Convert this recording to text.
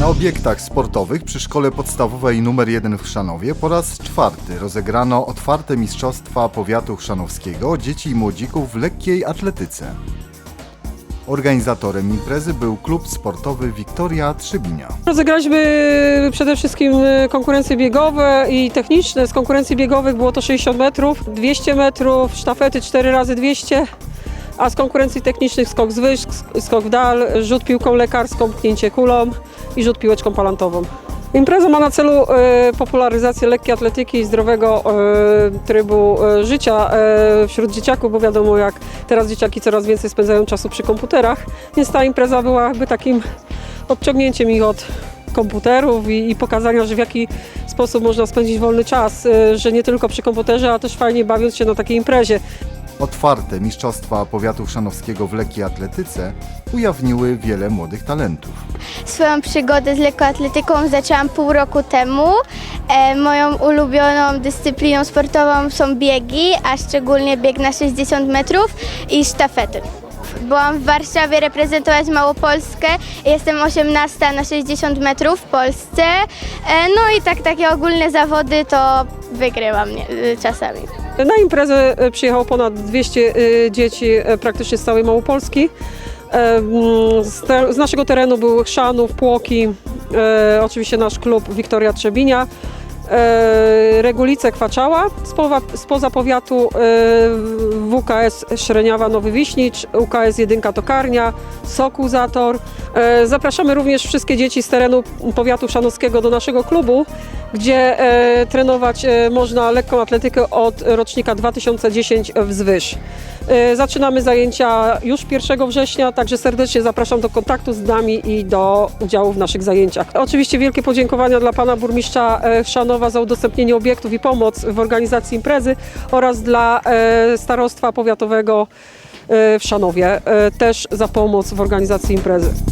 Na obiektach sportowych przy szkole podstawowej nr 1 w Chrzanowie po raz czwarty rozegrano otwarte mistrzostwa powiatu chrzanowskiego dzieci i młodzików w lekkiej atletyce. Organizatorem imprezy był klub sportowy Wiktoria Trzybinia. Rozegraliśmy przede wszystkim y, konkurencje biegowe i techniczne. Z konkurencji biegowych było to 60 metrów, 200 metrów, sztafety 4 razy 200 a z konkurencji technicznych skok z wyż, sk- skok w dal, rzut piłką lekarską, pchnięcie kulą i rzut piłeczką palantową. Impreza ma na celu e, popularyzację lekkiej atletyki i zdrowego e, trybu e, życia wśród dzieciaków, bo wiadomo jak teraz dzieciaki coraz więcej spędzają czasu przy komputerach, więc ta impreza była jakby takim odciągnięciem ich od komputerów i, i pokazania, że w jaki sposób można spędzić wolny czas, że nie tylko przy komputerze, a też fajnie bawiąc się na takiej imprezie. Otwarte mistrzostwa powiatu chrzanowskiego w lekkiej atletyce ujawniły wiele młodych talentów. Swoją przygodę z lekkoatletyką zaczęłam pół roku temu. E, moją ulubioną dyscypliną sportową są biegi, a szczególnie bieg na 60 metrów i sztafety. Byłam w Warszawie reprezentować Małopolskę. Jestem 18 na 60 metrów w Polsce. E, no i tak takie ogólne zawody to wygrywam nie, czasami. Na imprezę e, przyjechało ponad 200 e, dzieci e, praktycznie z całej Małopolski. Mm, Z, naszego terenu były Chrzanów, Płoki, oczywiście nasz klub Wiktoria Trzebinia, Regulice Kwaczała, spoza, spoza powiatu e, WKS Śreniawa Nowy Wiśnicz, UKS Jedynka Tokarnia, Sokół Zator. E, Zapraszamy również wszystkie dzieci z terenu powiatu szanowskiego do naszego klubu, gdzie e, trenować e, można lekką atletykę od rocznika 2010 wzwyż. E, zaczynamy zajęcia już 1 września, także serdecznie zapraszam do kontaktu z nami i do udziału w naszych zajęciach. Oczywiście wielkie podziękowania dla pana burmistrza e, Za udostępnienie obiektów i pomoc w organizacji imprezy oraz dla e, starostwa powiatowego e, w Szanowie e, też za pomoc w organizacji imprezy.